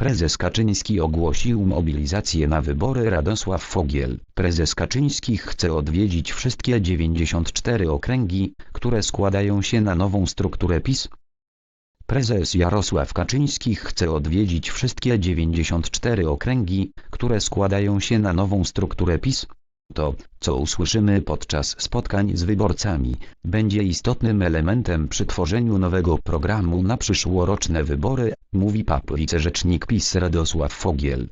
Prezes Kaczyński ogłosił mobilizację na wybory Radosław Fogiel. Prezes Kaczyński chce odwiedzić wszystkie 94 okręgi, które składają się na nową strukturę PiS. Prezes Jarosław Kaczyński chce odwiedzić wszystkie 94 okręgi, które składają się na nową strukturę PiS. To, co usłyszymy podczas spotkań z wyborcami, będzie istotnym elementem przy tworzeniu nowego programu na przyszłoroczne wybory, mówi PAP wicerzecznik PiS Radosław Fogiel.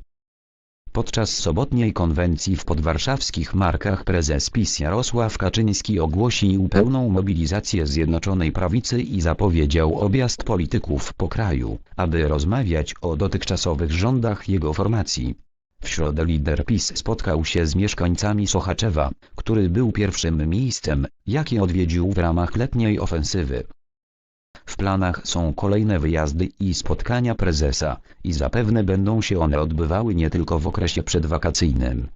Podczas sobotniej konwencji w podwarszawskich Markach prezes PiS Jarosław Kaczyński ogłosił pełną mobilizację Zjednoczonej Prawicy i zapowiedział objazd polityków po kraju, aby rozmawiać o dotychczasowych rządach jego formacji. W środę lider PiS spotkał się z mieszkańcami Sochaczewa, który był pierwszym miejscem, jakie odwiedził w ramach letniej ofensywy. W planach są kolejne wyjazdy i spotkania prezesa, i zapewne będą się one odbywały nie tylko w okresie przedwakacyjnym.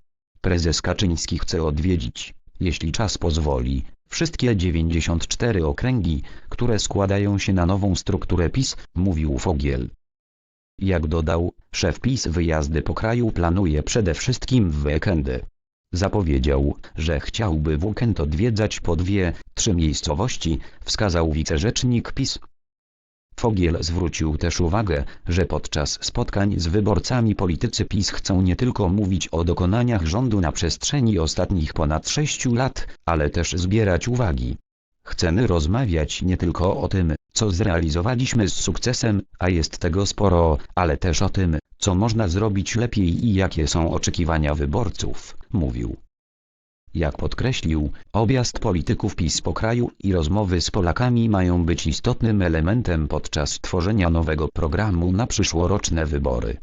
Prezes Kaczyński chce odwiedzić, jeśli czas pozwoli, wszystkie 94 okręgi, które składają się na nową strukturę PiS, mówił Fogiel. Jak dodał, szef PiS wyjazdy po kraju planuje przede wszystkim w weekendy. Zapowiedział, że chciałby w weekend odwiedzać po dwie, trzy miejscowości, wskazał wicerzecznik PiS. Fogiel zwrócił też uwagę, że podczas spotkań z wyborcami politycy PiS chcą nie tylko mówić o dokonaniach rządu na przestrzeni ostatnich ponad sześciu lat, ale też zbierać uwagi. Chcemy rozmawiać nie tylko o tym, co zrealizowaliśmy z sukcesem, a jest tego sporo, ale też o tym, co można zrobić lepiej i jakie są oczekiwania wyborców, mówił. Jak podkreślił, objazd polityków PiS po kraju i rozmowy z Polakami mają być istotnym elementem podczas tworzenia nowego programu na przyszłoroczne wybory.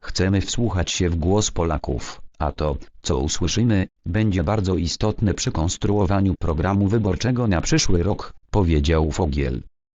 Chcemy wsłuchać się w głos Polaków, a to, co usłyszymy, będzie bardzo istotne przy konstruowaniu programu wyborczego na przyszły rok, powiedział Fogiel.